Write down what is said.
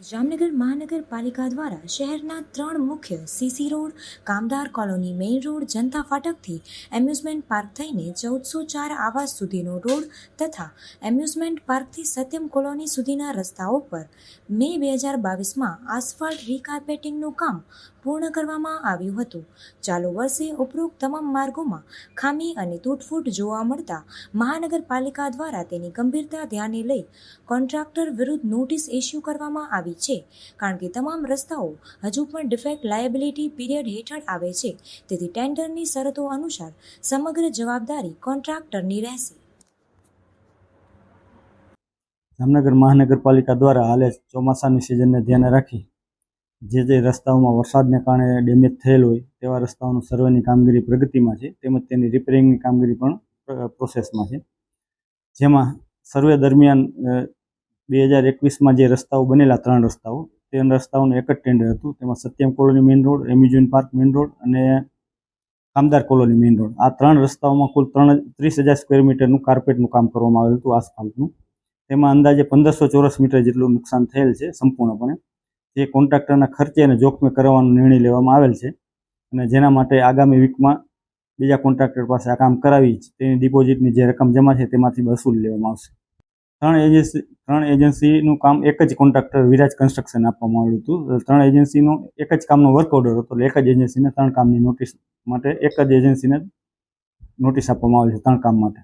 જામનગર મહાનગરપાલિકા દ્વારા શહેરના ત્રણ મુખ્ય સીસી રોડ, કામદાર કોલોની મેઇન રોડ, જનતા ફાટકથી એમ્યુઝમેન્ટ પાર્ક થઈને ચૌદસો ચાર આવાસ સુધીનો રોડ તથા એમ્યુઝમેન્ટ પાર્કથી સત્યમ કોલોની સુધીના રસ્તાઓ પર મે બે હજાર બાવીસમાં આસફાલ્ટ રીકાર્પેટિંગનું કામ પૂર્ણ કરવામાં આવ્યું હતું. ચાલુ વર્ષે ઉપરોક્ત તમામ માર્ગોમાં ખામી અને તૂટફૂટ જોવા મળતા મહાનગરપાલિકા દ્વારા તેની ગંભીરતા ધ્યાને લઈ કોન્ટ્રાક્ટર વિરુદ્ધ નોટિસ ઇસ્યુ કરવામાં આવી છે. કારણ કે તમામ રસ્તાઓ હજુ પણ ડિફેક્ટ લાયબિલિટી પીરિયડ હેઠળ આવે છે. તેથી ટેન્ડરની શરતો અનુસાર સમગ્ર જવાબદારી કોન્ટ્રાક્ટરની રહેશે. જામનગર મહાનગરપાલિકા દ્વારા હાલે ચોમાસાની સિઝનને ધ્યાને રાખી જે જે રસ્તાઓમાં વરસાદને કારણે ડેમેજ થયેલ હોય તેવા રસ્તાઓનું સર્વેની કામગીરી પ્રગતિમાં છે. તેમજ તેની રિપેરિંગની કામગીરી પણ પ્રોસેસમાં છે. જેમાં સર્વે દરમિયાન બે હજાર એકવીસમાં જે રસ્તાઓ બનેલા ત્રણ રસ્તાઓ તે રસ્તાઓનું એક જ ટેન્ડર હતું. તેમાં Satyam colony main road amusement park main road અને કામદાર કોલોની મેઇન રોડ આ ત્રણ રસ્તાઓમાં કુલ ત્રણ ત્રીસ હજાર સ્ક્વેર મીટરનું કાર્પેટનું કામ કરવામાં આવેલું હતું આસફાલ્ટનું તેમાં અંદાજે પંદરસો ચોરસ મીટર જેટલું નુકસાન થયેલ છે સંપૂર્ણપણે. જે કોન્ટ્રાક્ટરના ખર્ચે અને જોખમે કરવાનો નિર્ણય લેવામાં આવેલ છે અને જેના માટે આગામી વીકમાં બીજા કોન્ટ્રાક્ટર પાસે આ કામ કરાવી તેની ડિપોઝિટની જે રકમ જમા છે તેમાંથી વસૂલ લેવામાં આવશે. ત્રણ એજન્સી ત્રણ એજન્સીનું કામ એક જ કોન્ટ્રાક્ટર વિરાજ કન્સ્ટ્રક્શન આપવામાં આવ્યું હતું. ત્રણ એજન્સીનું એક જ કામનો વર્ક ઓર્ડર હતો એક જ એજન્સીને ત્રણ કામની નોટિસ માટે, એક જ એજન્સીને નોટિસ આપવામાં આવી છે ત્રણ કામ માટે.